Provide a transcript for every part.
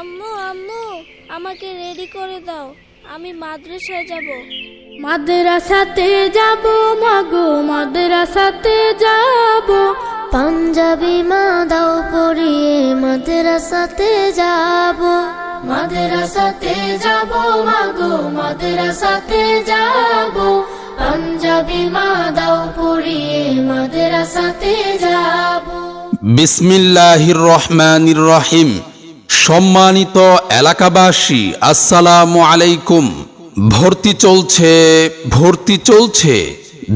আম্মু আম্মু আমাকে রেডি করে দাও। আমি মাদ্রাসায় যাব। মাদ্রাসাতে যাব মাগো মাদ্রাসাতে যাব। পাঞ্জাবি মা দাও পরিয়ে মাদ্রাসাতে যাব। মাদ্রাসাতে যাব মাগো মাদ্রাসাতে যাব। পাঞ্জাবি মা দাও পরিয়ে মাদ্রাসাতে যাব। বিসমিল্লাহির রহমানির রহিম। সম্মানিত এলাকাবাসী, আসসালামু আলাইকুম। ভর্তি চলছে ভর্তি চলছে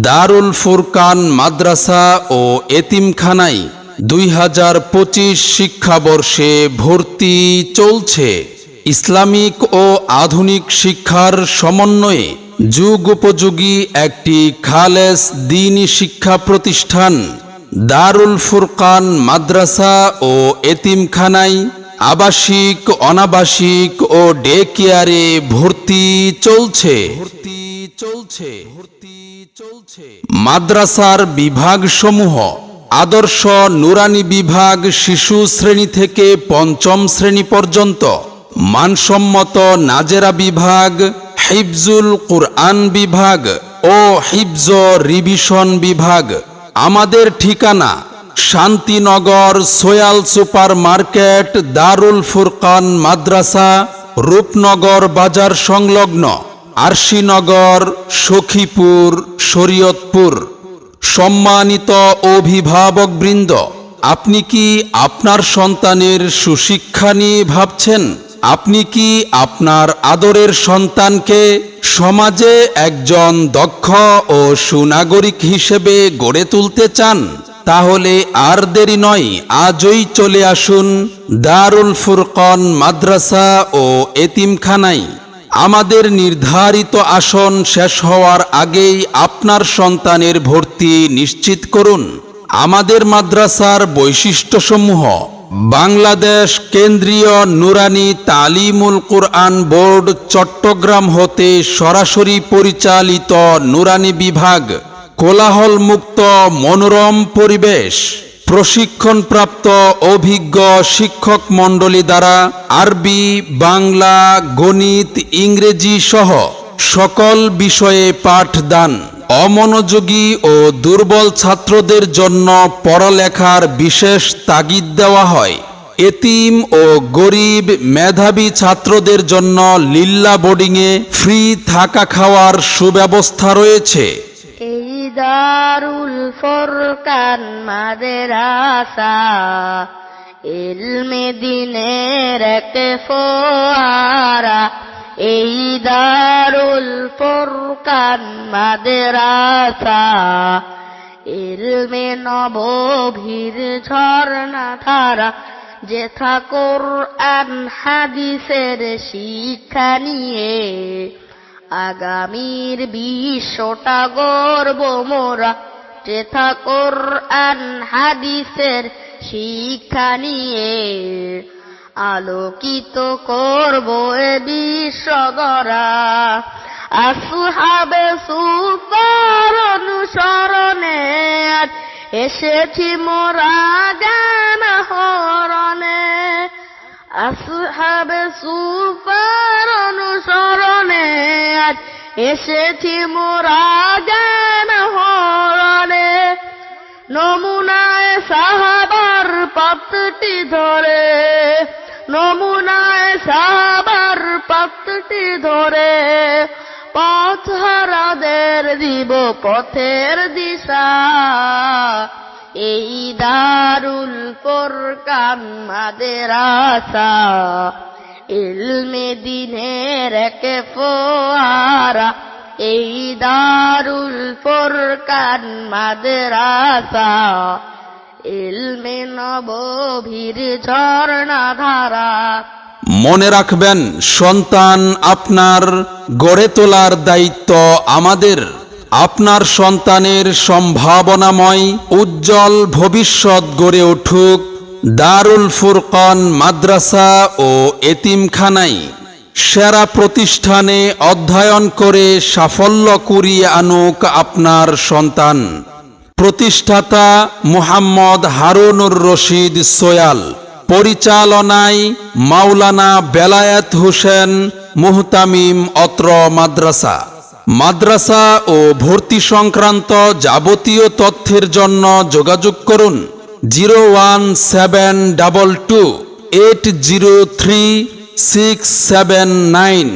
দারুল ফুরকান মাদ্রাসা ও এতিমখানায়। দুই হাজার পঁচিশ শিক্ষাবর্ষে ভর্তি চলছে। ইসলামিক ও আধুনিক শিক্ষার সমন্বয়ে যুগ উপযোগী একটি খালেস দিনী শিক্ষা প্রতিষ্ঠান, দারুল ফুরকান মাদ্রাসা ও এতিমখানায় আবাসিক অনাবাসিক ও ডে কেয়ারে ভর্তি চলছে। ভর্তি চলছে ভর্তি চলছে। মাদ্রাসার বিভাগসমূহ আদর্শ নুরানি বিভাগ শিশু শ্রেণি থেকে পঞ্চম শ্রেণি পর্যন্ত। মানসম্মত নাজেরা বিভাগ হিফজুল কুরআন বিভাগ ও হিফজ রিভিশন বিভাগ। আমাদের ঠিকানা শান্তিনগর সোয়াল সুপার মার্কেট দারুল ফুরকান মাদ্রাসা, রূপনগর বাজার সংলগ্ন, আরশিনগর, সখীপুর, শরীয়তপুর। সম্মানিত অভিভাবকবৃন্দ, আপনি কি আপনার সন্তানের সুশিক্ষা নিয়ে ভাবছেন? আপনি কি আপনার আদরের সন্তানকে সমাজে একজন দক্ষ ও সুনাগরিক হিসেবে গড়ে তুলতে চান? তাহলে আর দেরি নয়, আজই চলে আসুন দারুল ফুরকন মাদ্রাসা ও এতিমখানায়। আমাদের নির্ধারিত আসন শেষ হওয়ার আগেই আপনার সন্তানের ভর্তি নিশ্চিত করুন। আমাদের মাদ্রাসার বৈশিষ্ট্যসমূহ, বাংলাদেশ কেন্দ্রীয় নুরানি তালিমুল কোরআন বোর্ড চট্টগ্রাম হতে সরাসরি পরিচালিত নুরানি বিভাগ কোলাহল মুক্ত মনোরম পরিবেশ, প্রশিক্ষণপ্রাপ্ত অভিজ্ঞ শিক্ষক মণ্ডলী দ্বারা আরবি, বাংলা, গণিত, ইংরেজি সহ সকল বিষয়ে পাঠদান। অমনোযোগী ও দুর্বল ছাত্রদের জন্য পড়ালেখার বিশেষ তাগিদ দেওয়া হয়। এতিম ও গরিব মেধাবী ছাত্রদের জন্য লিল্লা বোর্ডিংয়ে ফ্রি থাকা খাওয়ার সুব্যবস্থা রয়েছে। দারুল ফরকান, মাদ্রাসা, ইলমে দিনের এক ফোয়ারা। এই দারুল ফরকান, মাদ্রাসা, ইলমে নবভীর ঝর্ণা ধারা। যেথা আন হাদিসের শিক্ষা নিয়ে আগামীর বিশ্বটা গর্ব মোরা। চেথা কোরআন হাদিসের শিক্ষা নিয়ে আলোকিত করব এ বিশ্ব গড়া। আসহাবে সুপার অনুসরণে এসেছি মোরা জ্ঞান হরণে। আসহাবে সুপার অনুসরণে আজ এসেছি মোরা জ্ঞান হরণে। নমুনায় সাহাবার পথটি ধরে। নমুনায় সাহাবার পথটি ধরে। পথ হারাদের দিব পথের দিশা। এই দারুল ফোরকান মাদেরাসা ইলমে দিনের এক ফোয়ারা। এই দারুল ফোরকান মাদেরাসা ইলমে নবভীর ঝর্ণা ধারা। মনে রাখবেন, সন্তান আপনার গড়ে তোলার দায়িত্ব আমাদের। আপনার সন্তানের সম্ভাবনাময়, উজ্জ্বল ভবিষ্যৎ গড়ে উঠুক দারুল ফুরকান মাদ্রাসা ও এতিমখানাই সেরা প্রতিষ্ঠানে অধ্যয়ন করে সাফল্য কুড়িয়ে আনুক আপনার সন্তান। প্রতিষ্ঠাতা মুহাম্মদ হারুনুর রশিদ সোয়াল। পরিচালনায় মাওলানা বেলায়েত হোসেন মুহতামিম অত্র মাদ্রাসা। মাদ্রাসা ও ভর্তি সংক্রান্ত যাবতীয় তথ্যের জন্য যোগাযোগ করুন zero one seven double two eight zero three six seven nine.